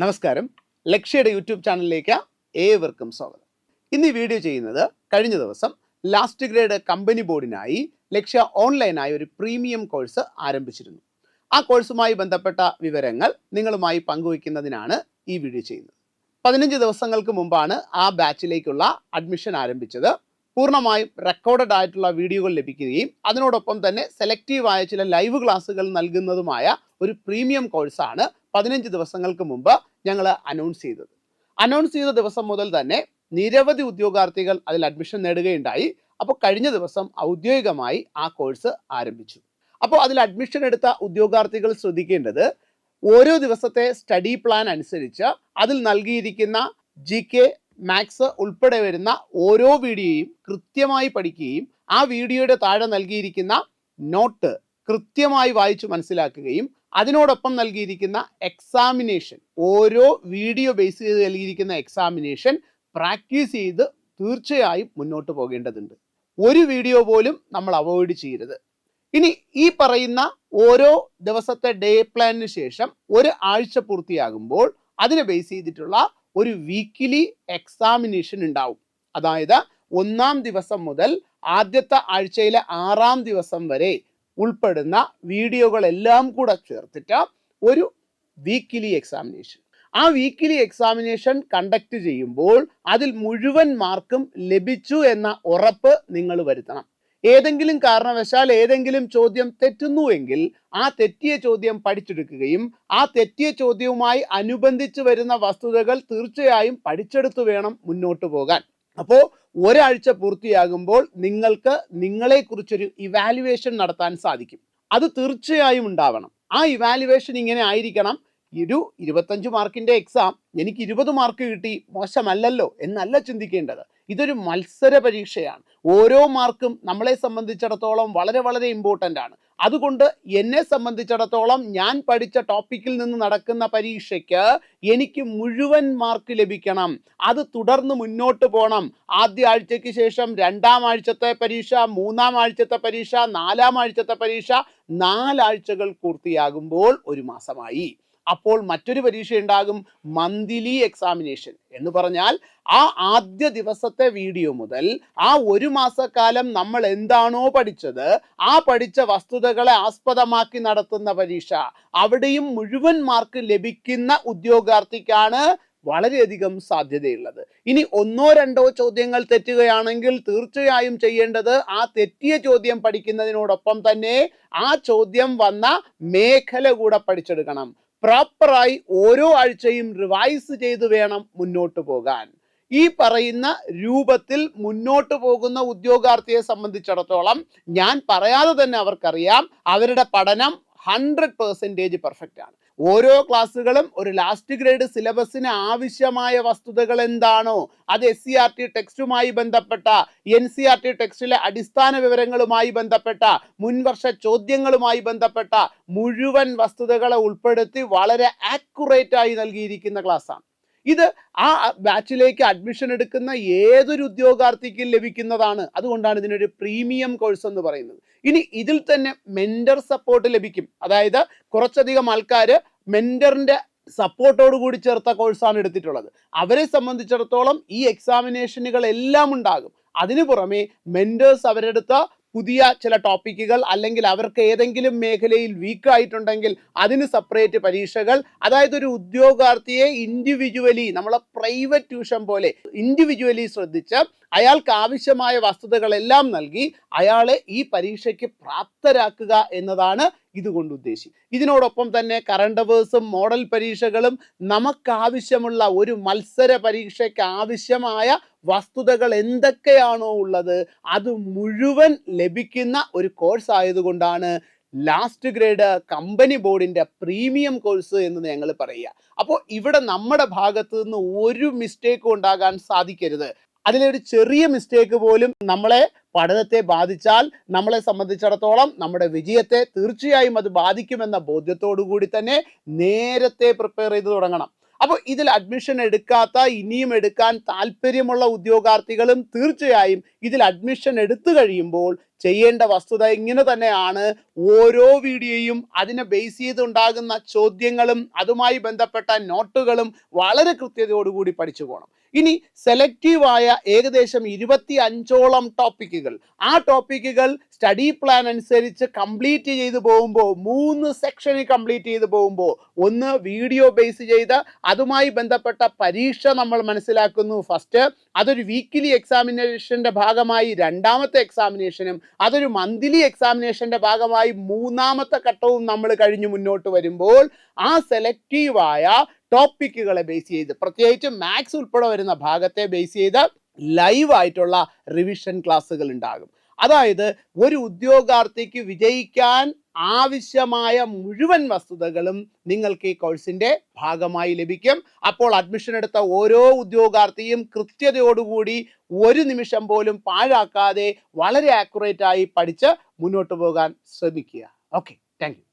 നമസ്കാരം. ലക്ഷ്യയുടെ യൂട്യൂബ് ചാനലിലേക്ക് ഏവർക്കും സ്വാഗതം. ഇന്ന് ഈ വീഡിയോ ചെയ്യുന്നത് കഴിഞ്ഞ ദിവസം ലാസ്റ്റ് ഗ്രേഡ് കമ്പനി ബോർഡിനായി ലക്ഷ്യ ഓൺലൈനായി ഒരു പ്രീമിയം കോഴ്സ് ആരംഭിച്ചിരുന്നു. ആ കോഴ്സുമായി ബന്ധപ്പെട്ട വിവരങ്ങൾ നിങ്ങളുമായി പങ്കുവയ്ക്കുന്നതിനാണ് ഈ വീഡിയോ ചെയ്യുന്നത്. പതിനഞ്ച് ദിവസങ്ങൾക്ക് മുമ്പാണ് ആ ബാച്ചിലേക്കുള്ള അഡ്മിഷൻ ആരംഭിച്ചത്. പൂർണമായും റെക്കോർഡഡ് ആയിട്ടുള്ള വീഡിയോകൾ ലഭിക്കുകയും അതിനോടൊപ്പം തന്നെ സെലക്റ്റീവായ ചില ലൈവ് ക്ലാസ്സുകൾ നൽകുന്നതുമായ ഒരു പ്രീമിയം കോഴ്സാണ് പതിനഞ്ച് ദിവസങ്ങൾക്ക് മുമ്പ് ഞങ്ങൾ അനൗൺസ് ചെയ്തത്. അനൗൺസ് ചെയ്ത ദിവസം മുതൽ തന്നെ നിരവധി ഉദ്യോഗാർത്ഥികൾ അതിൽ അഡ്മിഷൻ നേടുകയുണ്ടായി. അപ്പോൾ കഴിഞ്ഞ ദിവസം ഔദ്യോഗികമായി ആ കോഴ്സ് ആരംഭിച്ചു. അപ്പോൾ അതിൽ അഡ്മിഷൻ എടുത്ത ഉദ്യോഗാർത്ഥികൾ ശ്രദ്ധിക്കേണ്ടത് ഓരോ ദിവസത്തെ സ്റ്റഡി പ്ലാൻ അനുസരിച്ച് അതിൽ നൽകിയിരിക്കുന്ന ജി കെ മാത്സ് ഉൾപ്പെടെ വരുന്ന ഓരോ വീഡിയോയും കൃത്യമായി പഠിക്കുകയും ആ വീഡിയോയുടെ താഴെ നൽകിയിരിക്കുന്ന നോട്ട് കൃത്യമായി വായിച്ചു മനസ്സിലാക്കുകയും അതിനോടൊപ്പം നൽകിയിരിക്കുന്ന എക്സാമിനേഷൻ ഓരോ വീഡിയോ ബേസ് ചെയ്ത് നൽകിയിരിക്കുന്ന എക്സാമിനേഷൻ പ്രാക്ടീസ് ചെയ്ത് തീർച്ചയായും മുന്നോട്ട് പോകേണ്ടതുണ്ട്. ഒരു വീഡിയോ പോലും നമ്മൾ അവോയ്ഡ് ചെയ്യരുത്. ഇനി ഈ പറയുന്ന ഓരോ ദിവസത്തെ ഡേ പ്ലാനിന് ശേഷം ഒരു ആഴ്ച പൂർത്തിയാകുമ്പോൾ അതിനെ ബേസ് ചെയ്തിട്ടുള്ള ഒരു വീക്കിലി എക്സാമിനേഷൻ ഉണ്ടാവും. അതായത് ഒന്നാം ദിവസം മുതൽ ആദ്യത്തെ ആഴ്ചയിലെ ആറാം ദിവസം വരെ ഉൾപ്പെടുന്ന വീഡിയോകളെല്ലാം കൂടെ ചേർത്തിട്ട് ഒരു വീക്കിലി എക്സാമിനേഷൻ ആ വീക്കിലി എക്സാമിനേഷൻ കണ്ടക്ട് ചെയ്യുമ്പോൾ അതിൽ മുഴുവൻ മാർക്കും ലഭിച്ചു എന്ന ഉറപ്പ് നിങ്ങൾ വരുത്തണം. ഏതെങ്കിലും കാരണവശാൽ ഏതെങ്കിലും ചോദ്യം തെറ്റുന്നുവെങ്കിൽ ആ തെറ്റിയ ചോദ്യം പഠിച്ചെടുക്കുകയും ആ തെറ്റിയ ചോദ്യവുമായി അനുബന്ധിച്ച് വരുന്ന വസ്തുതകൾ തീർച്ചയായും പഠിച്ചെടുത്തു വേണം മുന്നോട്ട് പോകാൻ. അപ്പോൾ ഒരാഴ്ച പൂർത്തിയാകുമ്പോൾ നിങ്ങൾക്ക് നിങ്ങളെക്കുറിച്ചൊരു ഇവാലുവേഷൻ നടത്താൻ സാധിക്കും. അത് തീർച്ചയായും ഉണ്ടാവണം. ആ ഇവാലുവേഷൻ ഇങ്ങനെ ആയിരിക്കണം. ഒരു ഇരുപത്തഞ്ച് മാർക്കിന്റെ എക്സാം എനിക്ക് ഇരുപത് മാർക്ക് കിട്ടി മോശമല്ലല്ലോ എന്നല്ല ചിന്തിക്കേണ്ടത്. ഇതൊരു മത്സര പരീക്ഷയാണ്. ഓരോ മാർക്കും നമ്മളെ സംബന്ധിച്ചിടത്തോളം വളരെ വളരെ ഇമ്പോർട്ടന്റ് ആണ്. അതുകൊണ്ട് എന്നെ സംബന്ധിച്ചിടത്തോളം ഞാൻ പഠിച്ച ടോപ്പിക്കിൽ നിന്ന് നടക്കുന്ന പരീക്ഷയ്ക്ക് എനിക്ക് മുഴുവൻ മാർക്ക് ലഭിക്കണം. അത് തുടർന്ന് മുന്നോട്ട് പോകണം ആദ്യ ആഴ്ചയ്ക്ക് ശേഷം രണ്ടാം ആഴ്ചത്തെ പരീക്ഷ മൂന്നാം ആഴ്ചത്തെ പരീക്ഷ നാലാം ആഴ്ചത്തെ പരീക്ഷ നാലാഴ്ചകൾ പൂർത്തിയാകുമ്പോൾ ഒരു മാസമായി. അപ്പോൾ മറ്റൊരു പരീക്ഷ ഉണ്ടാകും മന്ത്ലി എക്സാമിനേഷൻ എന്ന് പറഞ്ഞാൽ ആ ആദ്യ ദിവസത്തെ വീഡിയോ മുതൽ ആ ഒരു മാസക്കാലം നമ്മൾ എന്താണോ പഠിച്ചത് ആ പഠിച്ച വസ്തുതകളെ ആസ്പദമാക്കി നടത്തുന്ന പരീക്ഷ. അവിടെയും മുഴുവൻ മാർക്ക് ലഭിക്കുന്ന ഉദ്യോഗാർത്ഥിക്കാണ് വളരെയധികം സാധ്യതയുള്ളത്. ഇനി ഒന്നോ രണ്ടോ ചോദ്യങ്ങൾ തെറ്റുകയാണെങ്കിൽ തീർച്ചയായും ചെയ്യേണ്ടത് ആ തെറ്റിയ ചോദ്യം പഠിക്കുന്നതിനോടൊപ്പം തന്നെ ആ ചോദ്യം വന്ന മേഖല കൂടെ പഠിച്ചെടുക്കണം. പ്രോപ്പറായി ഓരോ ആഴ്ചയും റിവൈസ് ചെയ്ത് വേണം മുന്നോട്ട് പോകാൻ. ഈ പറയുന്ന രൂപത്തിൽ മുന്നോട്ട് പോകുന്ന ഉദ്യോഗാർത്ഥിയെ സംബന്ധിച്ചിടത്തോളം ഞാൻ പറയാതെ തന്നെ അവർക്കറിയാം അവരുടെ പഠനം ഹൺഡ്രഡ് പെർസെന്റേജ് പെർഫെക്റ്റ് ആണ്. ഓരോ ക്ലാസ്സുകളും ഒരു ലാസ്റ്റ് ഗ്രേഡ് സിലബസിന് ആവശ്യമായ വസ്തുതകൾ എന്താണോ? അത് എസ് സി ആർ ടി ടെക്സ്റ്റുമായി ബന്ധപ്പെട്ട എൻ സി ആർ ടി ടെക്സ്റ്റിലെ അടിസ്ഥാന വിവരങ്ങളുമായി ബന്ധപ്പെട്ട മുൻവർഷ ചോദ്യങ്ങളുമായി ബന്ധപ്പെട്ട മുഴുവൻ വസ്തുതകളെ ഉൾപ്പെടുത്തി വളരെ ആക്യുറേറ്റ് ആയി നൽകിയിരിക്കുന്ന ക്ലാസ്സാണ് ഇത് ആ ബാച്ചിലേക്ക് അഡ്മിഷൻ എടുക്കുന്ന ഏതൊരു ഉദ്യോഗാർത്ഥിക്കും ലഭിക്കുന്നതാണ്. അതുകൊണ്ടാണ് ഇതിനൊരു പ്രീമിയം കോഴ്സ് എന്ന് പറയുന്നത്. ഇനി ഇതിൽ തന്നെ മെന്റർ സപ്പോർട്ട് ലഭിക്കും. അതായത് കുറച്ചധികം ആൾക്കാർ മെന്ററിന്റെ സപ്പോർട്ടോട് കൂടി ചേർത്ത കോഴ്സാണ് എടുത്തിട്ടുള്ളത്. അവരെ സംബന്ധിച്ചിടത്തോളം ഈ എക്സാമിനേഷനുകൾ എല്ലാം ഉണ്ടാകും. അതിനു പുറമെ മെന്റേഴ്സ് അവരെടുത്ത പുതിയ ചില ടോപ്പിക്കുകൾ അല്ലെങ്കിൽ അവർക്ക് ഏതെങ്കിലും മേഖലയിൽ വീക്ക് ആയിട്ടുണ്ടെങ്കിൽ അതിന് സെപ്പറേറ്റ് പരീക്ഷകൾ. അതായത് ഒരു ഉദ്യോഗാർത്ഥിയെ ഇൻഡിവിജ്വലി നമ്മളെ പ്രൈവറ്റ് ട്യൂഷൻ പോലെ ഇൻഡിവിജ്വലി ശ്രദ്ധിച്ച് അയാൾക്ക് ആവശ്യമായ വസ്തുതകളെല്ലാം നൽകി അയാളെ ഈ പരീക്ഷയ്ക്ക് പ്രാപ്തരാക്കുക എന്നതാണ് ഇതുകൊണ്ട് ഉദ്ദേശിക്കും ഇതിനോടൊപ്പം തന്നെ കറണ്ട് അവേഴ്സും മോഡൽ പരീക്ഷകളും നമുക്കാവശ്യമുള്ള ഒരു മത്സര പരീക്ഷയ്ക്ക് ആവശ്യമായ വസ്തുതകൾ എന്തൊക്കെയാണോ ഉള്ളത് അത് മുഴുവൻ ലഭിക്കുന്ന ഒരു കോഴ്സ് ആയതുകൊണ്ടാണ് ലാസ്റ്റ് ഗ്രേഡ് കമ്പനി ബോർഡിന്റെ പ്രീമിയം കോഴ്സ് എന്ന് ഞങ്ങൾ പറയുക. അപ്പോൾ ഇവിടെ നമ്മുടെ ഭാഗത്ത് നിന്ന് ഒരു മിസ്റ്റേക്കും ഉണ്ടാകാൻ സാധിക്കരുത്. അതിലൊരു ചെറിയ മിസ്റ്റേക്ക് പോലും നമ്മളെ പഠനത്തെ ബാധിച്ചാൽ നമ്മളെ സംബന്ധിച്ചിടത്തോളം നമ്മുടെ വിജയത്തെ തീർച്ചയായും അത് ബാധിക്കുമെന്ന ബോധ്യത്തോടു കൂടി തന്നെ നേരത്തെ പ്രിപ്പയർ ചെയ്ത് തുടങ്ങണം. അപ്പോൾ ഇതിൽ അഡ്മിഷൻ എടുക്കാത്ത ഇനിയും എടുക്കാൻ താല്പര്യമുള്ള ഉദ്യോഗാർത്ഥികളും തീർച്ചയായും ഇതിൽ അഡ്മിഷൻ എടുത്തു കഴിയുമ്പോൾ ചെയ്യേണ്ട വസ്തുത ഇങ്ങനെ തന്നെയാണ്. ഓരോ വീഡിയോയും അതിനെ ബേസ് ചെയ്തുണ്ടാകുന്ന ചോദ്യങ്ങളും അതുമായി ബന്ധപ്പെട്ട നോട്ടുകളും വളരെ കൃത്യതയോടുകൂടി പഠിച്ചു പോകണം. ഇനി സെലക്റ്റീവായ ഏകദേശം ഇരുപത്തി അഞ്ചോളം ടോപ്പിക്കുകൾ ആ ടോപ്പിക്കുകൾ സ്റ്റഡി പ്ലാൻ അനുസരിച്ച് കംപ്ലീറ്റ് ചെയ്തു പോകുമ്പോൾ മൂന്ന് സെക്ഷനിൽ കംപ്ലീറ്റ് ചെയ്തു പോകുമ്പോൾ ഒന്ന് വീഡിയോ ബേസ് ചെയ്ത് അതുമായി ബന്ധപ്പെട്ട പരീക്ഷ നമ്മൾ മനസ്സിലാക്കുന്നു. ഫസ്റ്റ് അതൊരു വീക്കിലി എക്സാമിനേഷന്റെ ഭാഗമായി രണ്ടാമത്തെ എക്സാമിനേഷനും അതൊരു മന്ത്ലി എക്സാമിനേഷന്റെ ഭാഗമായി മൂന്നാമത്തെ ഘട്ടവും നമ്മൾ കഴിഞ്ഞ് മുന്നോട്ട് വരുമ്പോൾ ആ സെലക്റ്റീവായ ടോപ്പിക്കുകളെ ബേസ് ചെയ്ത് പ്രത്യേകിച്ച് മാത്സ് ഉൾപ്പെടെ വരുന്ന ഭാഗത്തെ ബേസ് ചെയ്ത് ലൈവ് ആയിട്ടുള്ള റിവിഷൻ ക്ലാസ്സുകൾ ഉണ്ടാകും. അതായത് ഒരു ഉദ്യോഗാർത്ഥിക്ക് വിജയിക്കാൻ ആവശ്യമായ മുഴുവൻ വസ്തുതകളും നിങ്ങൾക്ക് ഈ കോഴ്സിന്റെ ഭാഗമായി ലഭിക്കും. അപ്പോൾ അഡ്മിഷൻ എടുത്ത ഓരോ ഉദ്യോഗാർത്ഥിയും കൃത്യതയോടുകൂടി ഒരു നിമിഷം പോലും പാഴാക്കാതെ വളരെ ആക്യുറേറ്റ് ആയി പഠിച്ച് മുന്നോട്ട് പോകാൻ ശ്രമിക്കുക. Okay thank